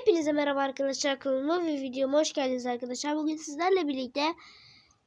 Hepinize merhaba arkadaşlar kanalıma ve videoma hoş geldiniz arkadaşlar. Bugün sizlerle birlikte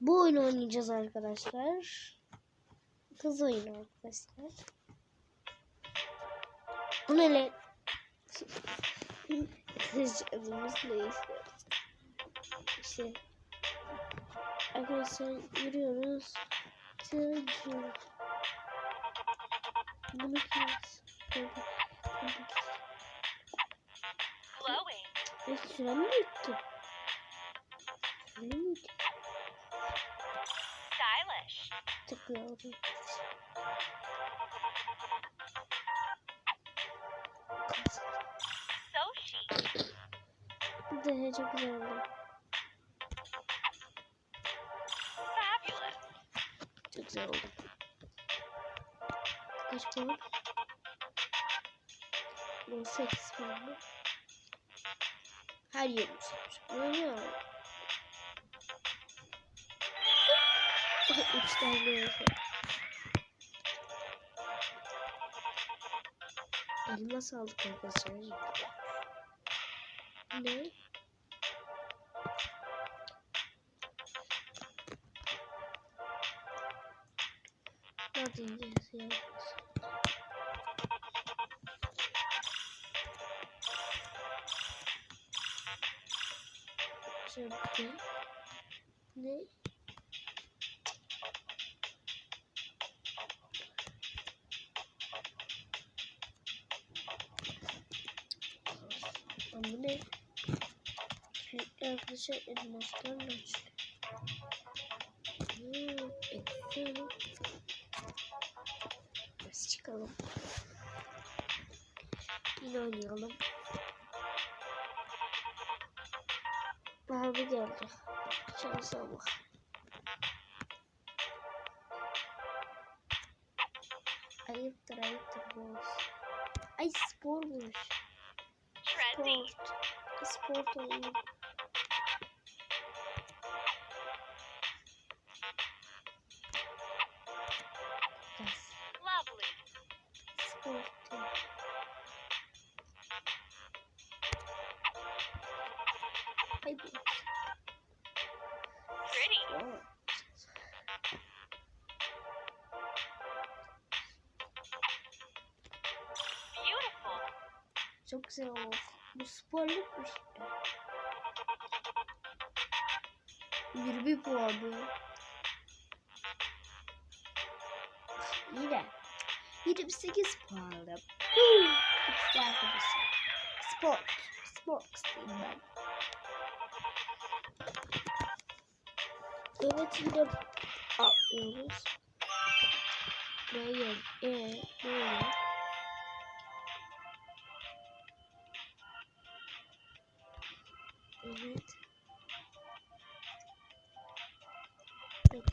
bu oyunu oynayacağız arkadaşlar. Kız oyunu arkadaşlar. Bu ne lan? Adımız ne işte? Arkadaşlar yürüyoruz. Bunu kes. Glowing. E sürem mi bitti? Öyle miydi? Stylish. Tıklıyorum. So chic. Bu da çok güzel oldu. Fabulous. Çok güzel oldu. Kaç puan? 18 puan mı? Her. Ne ya? Üç tane yazıyor. Elmas aldık arkadaşlar. Ne? Hadi yazıyor. Şöyle. Ne? Lan bu ne? Arkadaşlar elmaslarla açıyor. Hmm, eksi. Nasıl çıkalım? Yine oynayalım. Geldi. Şansa bak. Ayıptır ayıptır boss. Ay spormuş. Trendy. Sport. Sport oyunu. Yes. Lovely. Çok güzel oldu. Bu sporluk mu işte? 20 puan bu. İyi de. 28 puanlı. Huu, İşte arkadaşlar. Spor. Spor kısmıyım ben. Evet yine atlıyoruz. Böyle. E,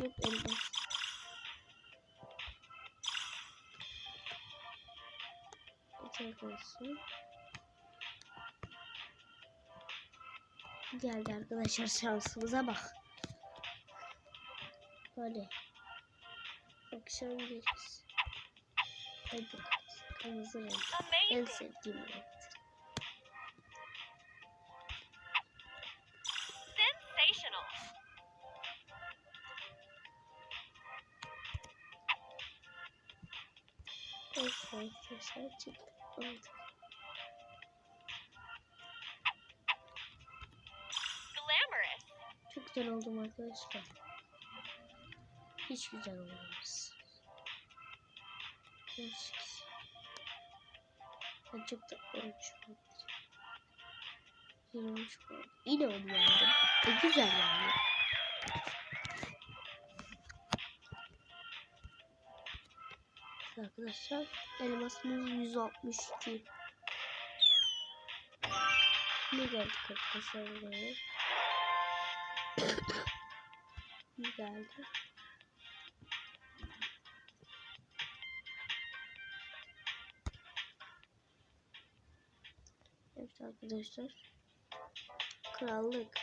Yok yok elmas. Yeter olsun. Geldi arkadaşlar şansımıza bak. Böyle. Akşam geliriz. Hadi. Kırmızı renk. En sevdiğim renk. Arkadaşlar çıktı. Glamorous. Çok güzel oldum arkadaşlar. Hiç güzel olmaz. 18. Ben çok da 13 23 oldu. Yine onu yendim. E, güzel yani. Arkadaşlar elmasımız 162. Ne geldik arkadaşlar buraya? Ne geldi? Evet arkadaşlar. Krallık.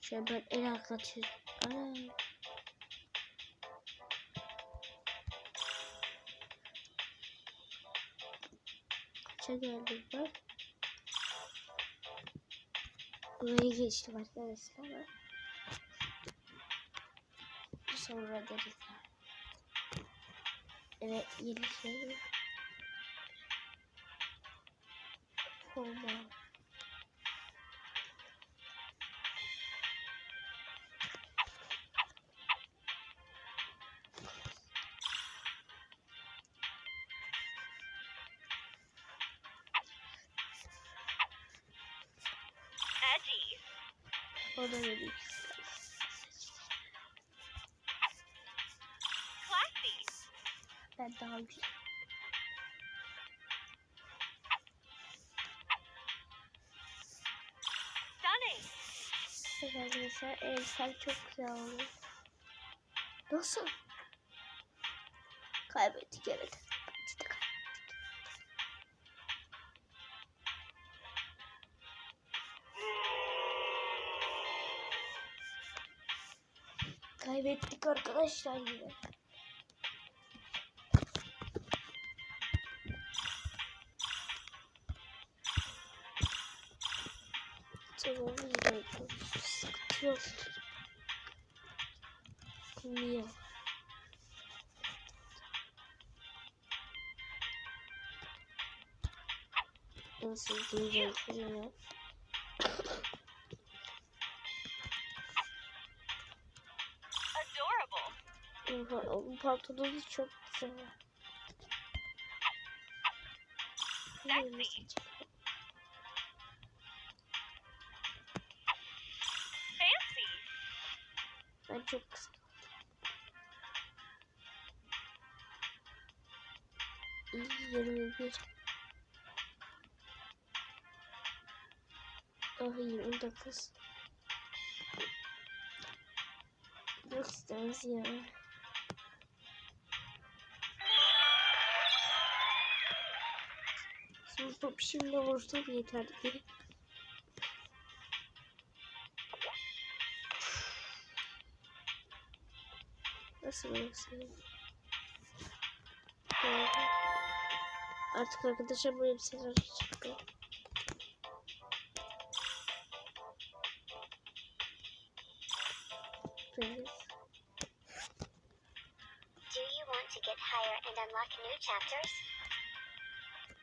Şöyle ben el arkadaşlar. Ana. Maça geldim ben. Buraya geçtim arkadaşlar. Sonra deriz. Evet yeni şey. Forma. O da benim. Classy. Ben daha güzel. Stunning. Evet arkadaşlar elbisem çok güzel oldu. Nasıl? Kaybettik evet. Kaybettik arkadaşlar yine. Tamam yine. Sıkıntı yok. Niye? Nasıl diyeceksin O pantolonu çok güzel. Ben çok kısa. İyi, 21. Ah 29. Yok istemez ya. Top şimdi vursam yeterli. Nasıl bıraksın? Artık arkadaşlar bu elbiseler çıktı. Do you want to get higher and unlock new chapters?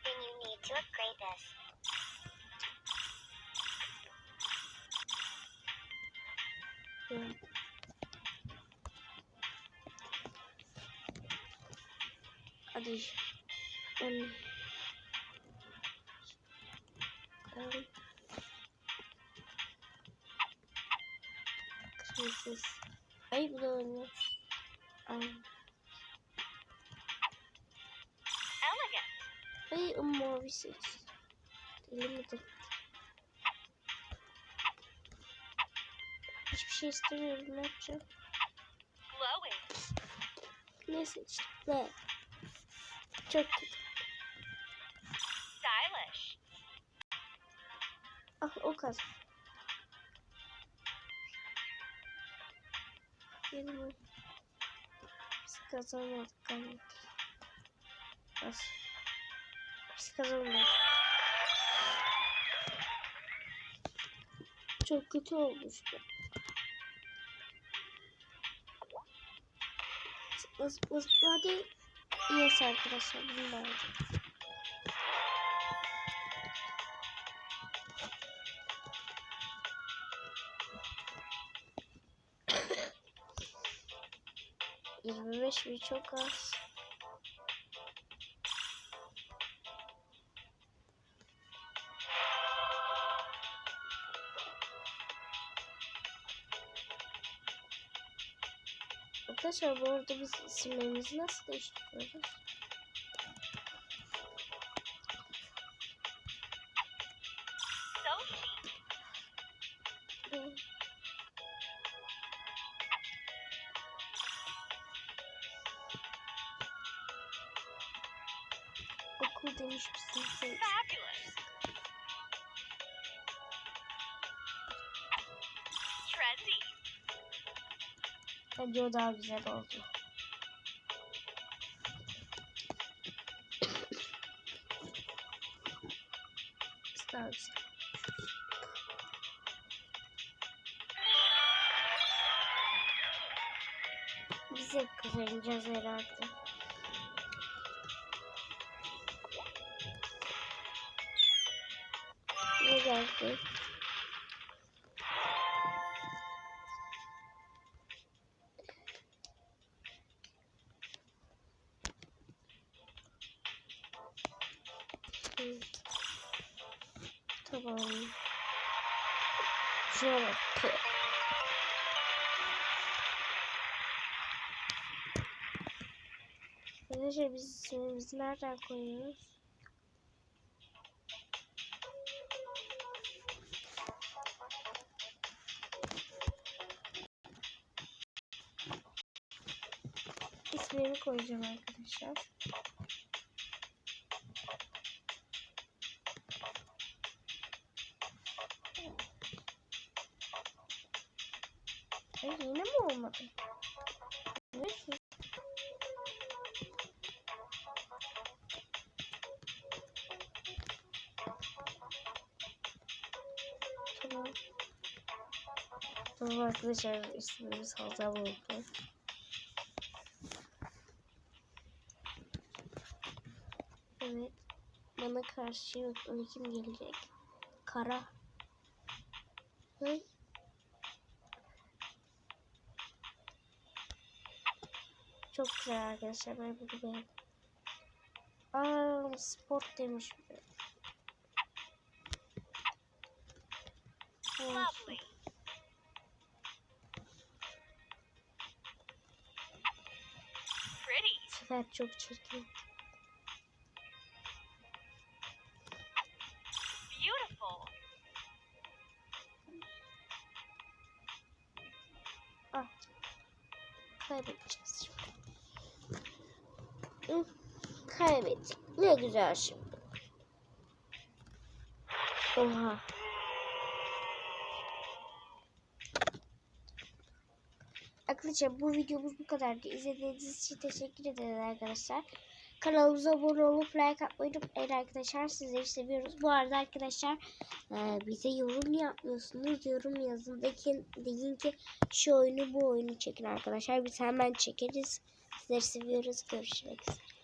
Then you need to upgrade this. Yeah. Hadi. On. On. Kırmızız. Ay bu da Ay mavi seç. Deli midir? Hiçbir şey istemiyorum. Ne yapacağım? Ne seçtim? Ne? Çok kötü. Stylish. Ah o kaz. Gelin. Biz kazanmadık. Kazanmadık. Çok kötü olmuştu. Zıpla zıpla hadi. Yes arkadaşlar bunu. Yirmi beş bir çok az. Arkadaşlar bu arada biz isimlerimizi nasıl değiştiriyoruz? Okul demiş misin sen? Bence o daha güzel oldu. daha güzel. Biz hep kazanacağız herhalde. Ne geldi? Tamam. Şuna bak. Arkadaşlar biz isimimizi nereden koyuyoruz? İsmini koyacağım arkadaşlar. Olmadı? Neyse. Tamam. Tamam arkadaşlar ismimiz Hazal oldu. Evet. Bana karşı yok. Kim gelecek? Kara. Hı? Çok güzel arkadaşlar. Ben bunu beğendim. Aa, sport demiş. Lovely. Pretty. Sefer çok çirkin. Güzel şimdi. Oha. Arkadaşlar bu videomuz bu kadardı. İzlediğiniz için teşekkür ederiz arkadaşlar. Kanalımıza abone olup like atmayı unutmayın arkadaşlar. Sizleri seviyoruz. Bu arada arkadaşlar e, bize yorum yapmıyorsunuz. Yorum yazın. Deyin, deyin ki şu oyunu bu oyunu çekin arkadaşlar. Biz hemen çekeriz. Sizleri seviyoruz. Görüşmek üzere.